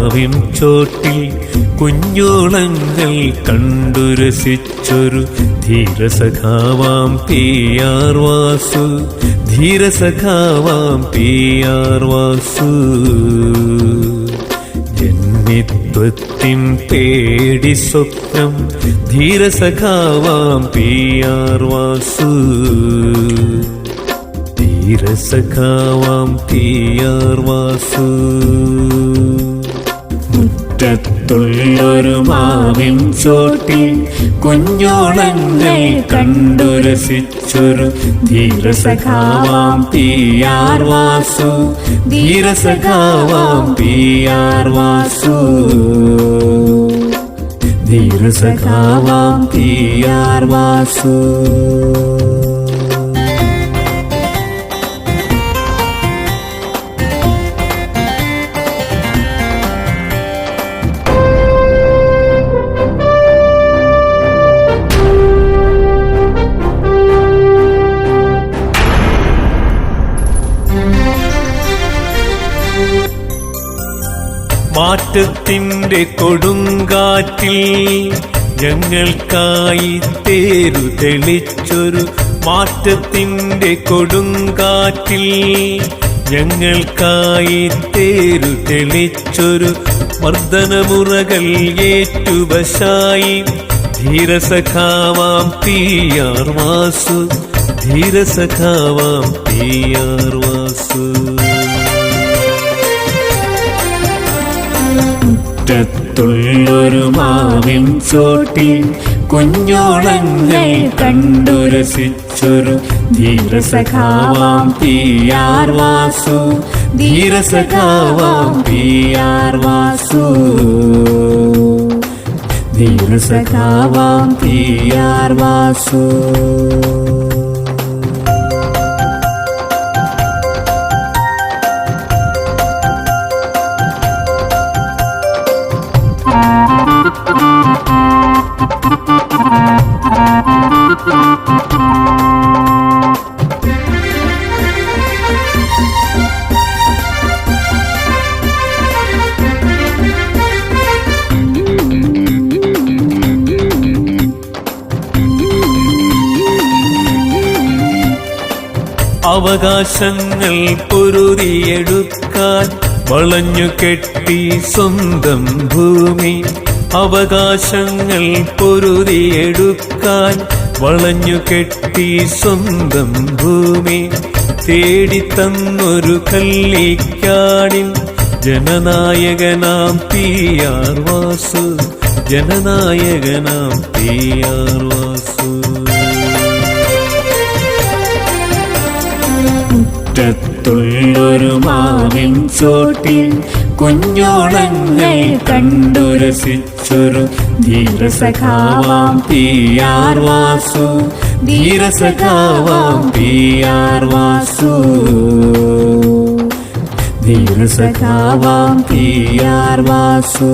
മാവിൻ ചോട്ടിൽ കുഞ്ഞോളങ്ങൾ കണ്ടു രസിച്ചൊരു ധീരസഖാവാം പിയാർ വാസു. ധീരസഖാവാം പിയാർ വാസു. ജന്മിത്വത്തിൻ പേടി സ്വപ്നം ധീരസഖാവാം പിയാർ വാസു. ധീരസഖാവാം പിയാർ വാസു. മുറ്റത്തുള്ളൊരു മാവിൻ ചോട്ടിൽ കുഞ്ഞോളങ്ങൾ കണ്ടുരസിച്ചൊരു ധീരസഖാവാം പി ആർ വാസു. ധീരസഖാവാം പിയാർ വാസു. ധീരസഖാവാം പിയാർ വാസു. മാറ്റത്തിന്റെ കൊടുങ്കാറ്റിൽ ഞങ്ങൾക്കായി തേരു തെളിച്ചൊരു മാറ്റത്തിന്റെ കൊടുങ്കാറ്റിൽ ഞങ്ങൾക്കായി തേരു തെളിച്ചൊരു മർദ്ദനമുറകൾ ഏറ്റുവശായി ധീരസഖാവാം പിയാർ വാസു ധീരസഖാവാം പിയാർ വാസു. മുറ്റത്തുള്ളൊരു മാവിൻ ചോട്ടിൽ കുഞ്ഞോളങ്ങൾ കണ്ടുരസിച്ചൊരു ധീരസഖാവാം പി ആർ വാസു. ധീരസഖാവാം പി ആർ വാസു. ധീരസഖാവാം പി ആർ വാസു. അവകാശങ്ങൾ പൊരുതിയെടുക്കാൻ വളഞ്ഞു കെട്ടി സ്വന്തം ഭൂമി. അവകാശങ്ങൾ പൊരുതിയെടുക്കാൻ വളഞ്ഞു കെട്ടി സ്വന്തം ഭൂമി. തേടിത്തന്നൊരു കല്ലിക്കാടിൽ ജനനായകനാം പി ആർ വാസു. ജനനായകനാം പി ആർ വാസു. മുറ്റത്തുള്ളൊരു മാവിൻ ചോട്ടിൽ കുഞ്ഞോളങ്ങൾ കണ്ടു രസിച്ചൊരു ധീരസഖാവാം ആർ വാസു. ധീരസഖാവാം പി ആർ വാസു. ധീരസഖാവാം പി ആർ വാസു.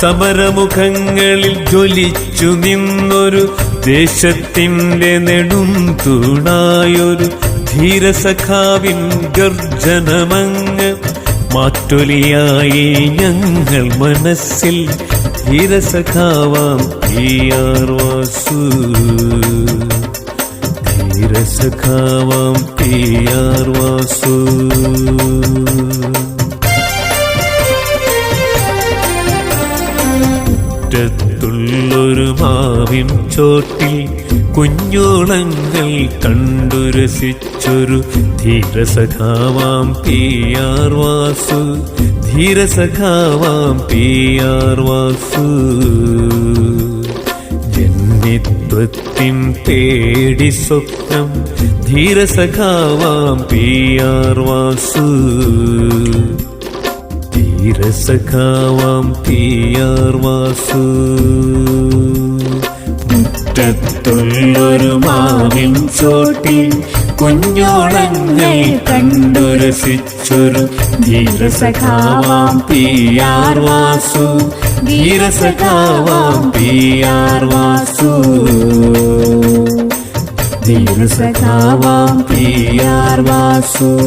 സമരമുഖങ്ങളിൽ ജ്വലിച്ചു നിന്നൊരു ദേശത്തിന്റെ നെടും തൂണായൊരു ധീരസഖാവിൻ ഗർജനമങ്ങ് മാറ്റൊലിയായി ഞങ്ങൾ മനസ്സിൽ ധീരസഖാവാം പിയാർ വാസു. ധീരസഖാവാം പിയാർ വാസു. മുറ്റത്തുള്ളൊരു മാവിൻ ചോട്ടിൽ കുഞ്ഞോളങ്ങൾ കണ്ടു രസിച്ചൊരു ധീരസഖാവാം പി ആർ വാസു. ധീരസഖാവാം പി ആർ വാസു. ജന്മിത്വത്തിൻ തേടി സ്വപ്നം ധീരസഖാവാം പി ആർ വാസു. ധീരസഖാവാം തീയാർവാസു മുറ്റത്തുള്ളൊരു മാവിൻ ചോട്ടിൽ കുഞ്ഞോളങ്ങൾ കണ്ടുരസിച്ചൊരു ധീരസഖാവാം പി വാസു. ധീരസഖാവാം പി വാസു. ധീരസഖാവാം പി വാസു.